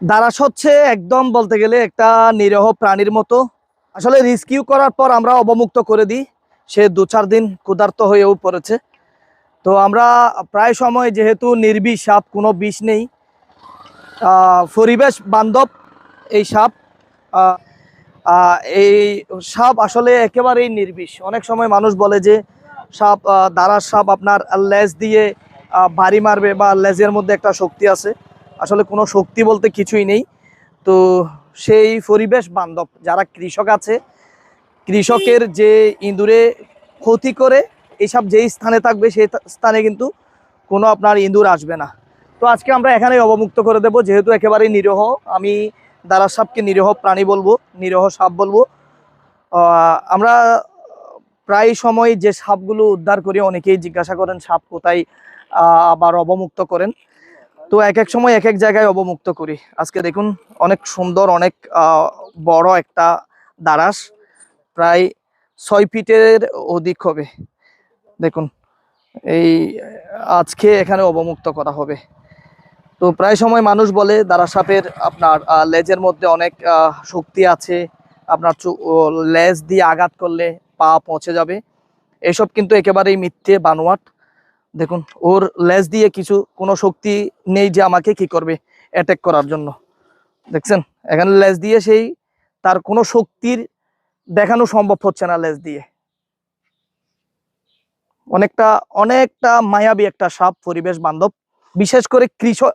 দারাস হচ্ছে একদম বলতে গেলে একটা নিরহ প্রাণীর মতো। আসলে রিস্কিউ করার পর আমরা অবমুক্ত করে দিই। সে দু চার দিন ক্ষুধার্ত হয়েও পড়েছে। তো আমরা প্রায় সময় যেহেতু নির্বিষ সাপ কোনো বিষ নেই পরিবেশ বান্ধব এই সাপ এই সাপ আসলে একেবারেই নির্বিষ। অনেক সময় মানুষ বলে যে সাপ দারাস সাপ আপনার লেজ দিয়ে বাড়ি মারবে বা লেজের মধ্যে একটা শক্তি আছে। আসলে কোনো শক্তি বলতে কিছুই নেই। তো সেই পরিবেশ বান্ধব, যারা কৃষক আছে, কৃষকের যে ইঁদুরে ক্ষতি করে এইসব যেই স্থানে থাকবে সেই স্থানে কিন্তু কোনো আপনার ইঁদুর আসবে না। তো আজকে আমরা এখানেই অবমুক্ত করে দেব, যেহেতু একেবারেই নিরহ। আমি দারা সাপকে নিরহ প্রাণী বলব, নিরহ সাপ বলব। আমরা প্রায় সময় যে সাপগুলো উদ্ধার করি, অনেকেই জিজ্ঞাসা করেন সাপ কোথায় আবার অবমুক্ত করেন। তো এক এক সময় এক এক জায়গায় অবমুক্ত করি। আজকে দেখুন, অনেক সুন্দর, অনেক বড় একটা দারাস প্রায় ছয় ফিটের অধিক হবে। দেখুন, এই, আজকে এখানে অবমুক্ত করা হবে। তো প্রায় সময় মানুষ বলে দারা সাপের আপনার লেজের মধ্যে অনেক শক্তি আছে। আপনার লেজ দিয়ে আঘাত করলে পা পৌঁছে যাবে। এসব কিন্তু একেবারেই মিথ্যে, বানোয়াট। দেখুন, ওর লেজ দিয়ে কিছু, কোনো শক্তি নেই যে আমাকে কি করবে অ্যাটাক করার জন্য। দেখছেন? এখানে লেজ দিয়ে সেই, তার কোনো শক্তির দেখানো সম্ভব হচ্ছে না লেজ দিয়ে। অনেকটা অনেকটা মায়াবী একটা সাপ, পরিবেশ বান্ধব। বিশেষ করে কৃষক,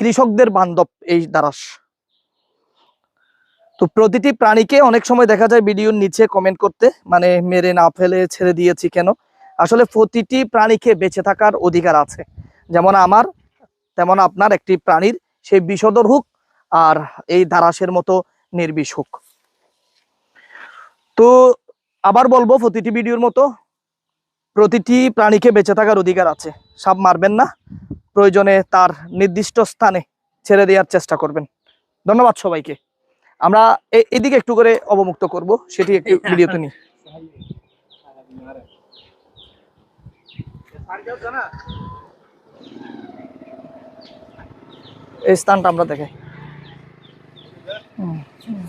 কৃষকদের বান্ধব এই দারাস তো প্রতিটি প্রাণীকে অনেক সময় দেখা যায় ভিডিওর নিচে কমেন্ট করতে মানে মেরে না ফেলে, ছেড়ে দিয়েছি কেন? আসলে প্রতিটি প্রাণীকে বেঁচে থাকার অধিকার আছে। যেমন আমার তেমন আপনার একটি প্রাণীর সেই বিষধর হোক আর এই ধারাসের মতো নির্বিষ হোক। তো আবার বলব প্রতিটি ভিডিওর মতো প্রতিটি প্রাণীকে বেঁচে থাকার অধিকার আছে। সাপ মারবেন না প্রয়োজনে তার নির্দিষ্ট স্থানে ছেড়ে দেওয়ার চেষ্টা করবেন। ধন্যবাদ সবাইকে। আমরা এদিকে একটু করে অবমুক্ত করব সেটি একটু ভিডিওতে নিই। এই স্থানটা আমরা দেখাই হুম, হুম।